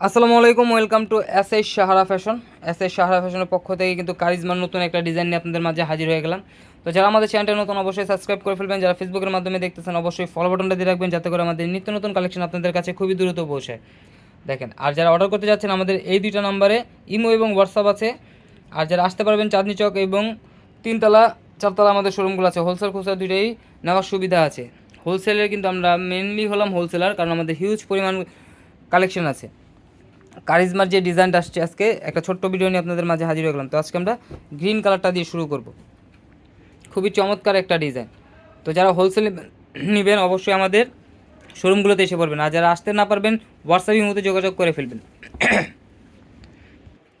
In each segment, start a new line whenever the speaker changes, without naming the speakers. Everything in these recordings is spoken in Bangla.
আসসালামু আলাইকুম welcome to S S Sahara fashion S S Sahara ফ্যাশনের পক্ষ থেকে কিন্তু কারিজমার নতুন একটা ডিজাইন নিয়ে আপনাদের মাঝে হাজির হয়ে গেলাম। তো যারা আমাদের চ্যানেলটা নতুন, অবশ্যই সাবস্ক্রাইব করে ফেলবেন। যারা ফেসবুকের মাধ্যমে দেখতেছেন, অবশ্যই ফলো বাটনটা দিয়ে রাখবেন যাতে করে আমাদের নিত্য নতুন কালেকশন আপনাদের কাছে খুবই দ্রুত পৌঁছায় দেখেন, আর যারা অর্ডার করতে যাচ্ছেন, আমাদের এই দুইটা নাম্বারে ইমো এবং হোয়াটসঅ্যাপ আছে। আর যারা আসতে পারবেন চাঁদনি চক এবং তিনতলা, চারতলা আমাদের শোরুমগুলো আছে। হোলসেল খুচরা দুইটাই নেওয়ার সুবিধা আছে। হোলসেলের কিন্তু আমরা মেনলি হলাম হোলসেলার কারণ আমাদের হিউজ পরিমাণ কালেকশন আছে। কারিজমার যে ডিজাইনটা আসছে আজকে, একটা ছোট্ট ভিডিও নিয়ে আপনাদের মাঝে হাজির হয়ে গেলাম। তো আজকে আমরা গ্রিন কালারটা দিয়ে শুরু করব। খুবই চমৎকার একটা ডিজাইন তো যারা হোলসেলে নেবেন, অবশ্যই আমাদের শোরুমগুলোতে এসে পড়বেন। আর যারা আসতে না পারবেন হোয়াটসঅ্যাপের মধ্যে যোগাযোগ করে ফেলবেন।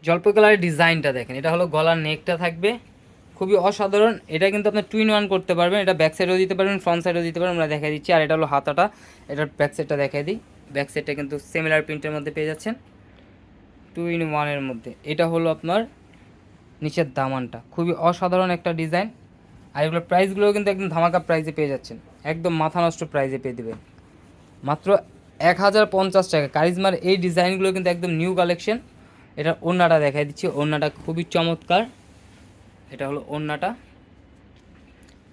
জলপাই কালারের ডিজাইনটা দেখেন। এটা হলো গলার নেকটা থাকবে। খুবই অসাধারণ। এটা কিন্তু আপনি টুইন ওয়ান করতে পারবেন। এটা ব্যাক সাইডেও দিতে পারবেন ফ্রন্ট সাইডেও দিতে পারবেন। আমরা দেখা দিচ্ছি। আর এটা হলো হাতাটা। এটার ব্যাক সাইডটা দেখাই দিই। ব্যাক সাইডটা কিন্তু সিমিলার প্রিন্টের মধ্যে পেয়ে যাচ্ছেন। টু ইন ওয়ানের মধ্যে। এটা হলো আপনার নিচের দামানটা খুবই অসাধারণ একটা ডিজাইন আর এগুলোর প্রাইসগুলোও কিন্তু একদম ধামাকা প্রাইসে পেয়ে যাচ্ছেন। একদম মাথা নষ্ট প্রাইসে পেয়ে দেবেন। মাত্র এক হাজার পঞ্চাশ টাকা। কারিজমার এই ডিজাইনগুলো কিন্তু একদম নিউ কালেকশন এটা ওড়নাটা দেখাই দিচ্ছি। ওড়নাটা খুবই চমৎকার। এটা হলো ওড়নাটা।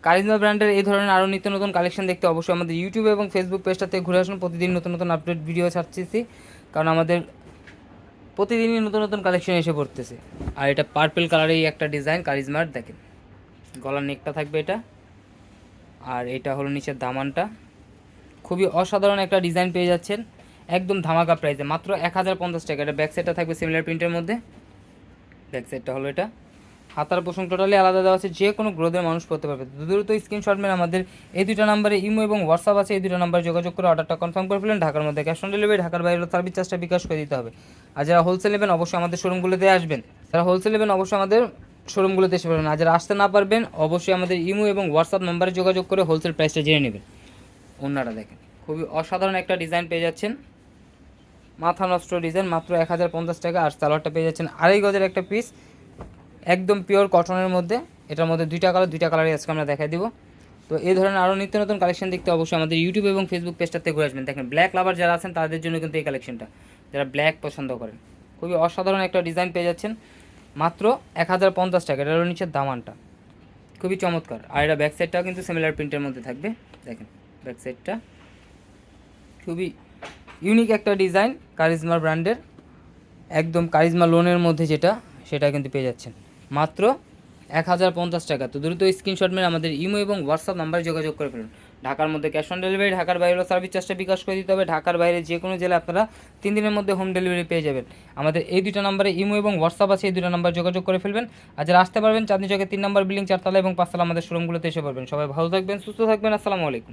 কারিজমা ব্র্যান্ডের এই ধরনের আরও নিত্য নতুন কালেকশন দেখতে অবশ্যই আমাদের ইউটিউব এবং ফেসবুক পেজটাতে ঘুরে আসুন। প্রতিদিন নতুন নতুন আপডেট ভিডিও ছাড়তেছি। কারণ আমাদের প্রতিদিনই নতুন নতুন কালেকশন এসে পড়তেছে। আর এটা পার্পেল কালারেই একটা ডিজাইন কারিজমার দেখেন। গলার নেকটা থাকবে এটা। আর এটা হলো নিচের দামানটা খুবই অসাধারণ একটা ডিজাইন পেয়ে যাচ্ছেন। একদম ধামাকা প্রাইসে মাত্র এক হাজার পঞ্চাশ টাকা। এটা ব্যাক সেটটা থাকবে সিমিলার প্রিন্টের মধ্যে। ব্যাক সেটটা হলো এটা। হাতার পোষণ টোটালি আলাদা দেওয়া আছে, যে কোনো গ্রোদের মানুষ করতে পারবে। দ্রুত স্ক্রিনশট মেরে আমাদের এই দুটো নাম্বারে ইমো এবং হোয়াটসঅ্যাপ আছে, এই দুটো নাম্বারে যোগাযোগ করে অর্ডারটা কনফার্ম করে ফেলেন। ঢাকার মধ্যে ক্যাশ অন ডেলিভারি ঢাকার বাইরে সার্ভিস চার্জটা বিকাশ করে দিতে হবে। আর যারা হোলসেল নেবেন, অবশ্যই আমাদের শোরুমগুলোতে আসবেন। যারা হোলসেল নেবেন, অবশ্যই আমাদের শোরুমগুলোতে এসে পারবেন আর যারা আসতে না পারবেন, অবশ্যই আমাদের ইমো এবং হোয়াটসঅ্যাপ নাম্বারে যোগাযোগ করে হোলসেল প্রাইসটা জেনে নেবেন। অন্যরা দেখেন, খুবই অসাধারণ একটা ডিজাইন পেয়ে যাচ্ছেন। মাথা নষ্ট ডিজাইন মাত্র এক হাজার পঞ্চাশ টাকা। আর সালোয়ারটা পেয়ে যাচ্ছেন আড়াই গজের একটা পিস একদম পিওর কটনের মধ্যে। এটার মধ্যে দুইটা কালার দুইটা কালারই আজকে আমরা দেখাই দিব। তো এই ধরনের আরও নিত্য নতুন কালেকশন দেখতে অবশ্যই আমাদের ইউটিউব এবং ফেসবুক পেজটাতে ঘুরে আসবেন। দেখেন ব্ল্যাক লাভার যারা আছেন, তাদের জন্য কিন্তু এই কালেকশনটা যারা ব্ল্যাক পছন্দ করেন। খুবই অসাধারণ একটা ডিজাইন পেয়ে যাচ্ছেন। মাত্র এক হাজার পঞ্চাশ টাকা। এটা হলো নিচের দামানটা। খুবই চমৎকার। আর এটা ব্যাক সাইডটাও কিন্তু সিমিলার প্রিন্টের মধ্যে থাকবে। দেখেন ব্যাক সাইডটা খুবই ইউনিক একটা ডিজাইন কারিজমা ব্র্যান্ডের একদম কারিজমা লোনের মধ্যে যেটা, সেটা কিন্তু পেয়ে যাচ্ছেন। মাত্র এক হাজার পঞ্চাশ টাকা। তো দ্রুত স্ক্রিনশট মেরে আমাদের ইমো এবং হোয়াটসঅ্যাপ নাম্বারে যোগাযোগ করে ফেলুন। ঢাকার মধ্যে ক্যাশ অন ডেলিভারি ঢাকার বাইরে সার্ভিস চার্জটা বিকাশ করে দিতে হবে। ঢাকার বাইরে যে কোনো জেলায় আপনারা তিন দিনের মধ্যে হোম ডেলিভারি পেয়ে যাবেন। আমাদের এই দুটো নাম্বারে ইমো এবং হোয়াটসঅ্যাপ আছে, এই দুটো নাম্বার যোগাযোগ করে ফেলবেন। আর যারা আসতে পারবেন, চাঁদনি চকে তিন নাম্বার বিল্ডিং চারতলা এবং পাঁচতলা আমাদের শোরুমগুলোতে এসে পারবেন সবাই ভালো থাকবেন, সুস্থ থাকবেন, আসসালামু আলাইকুম।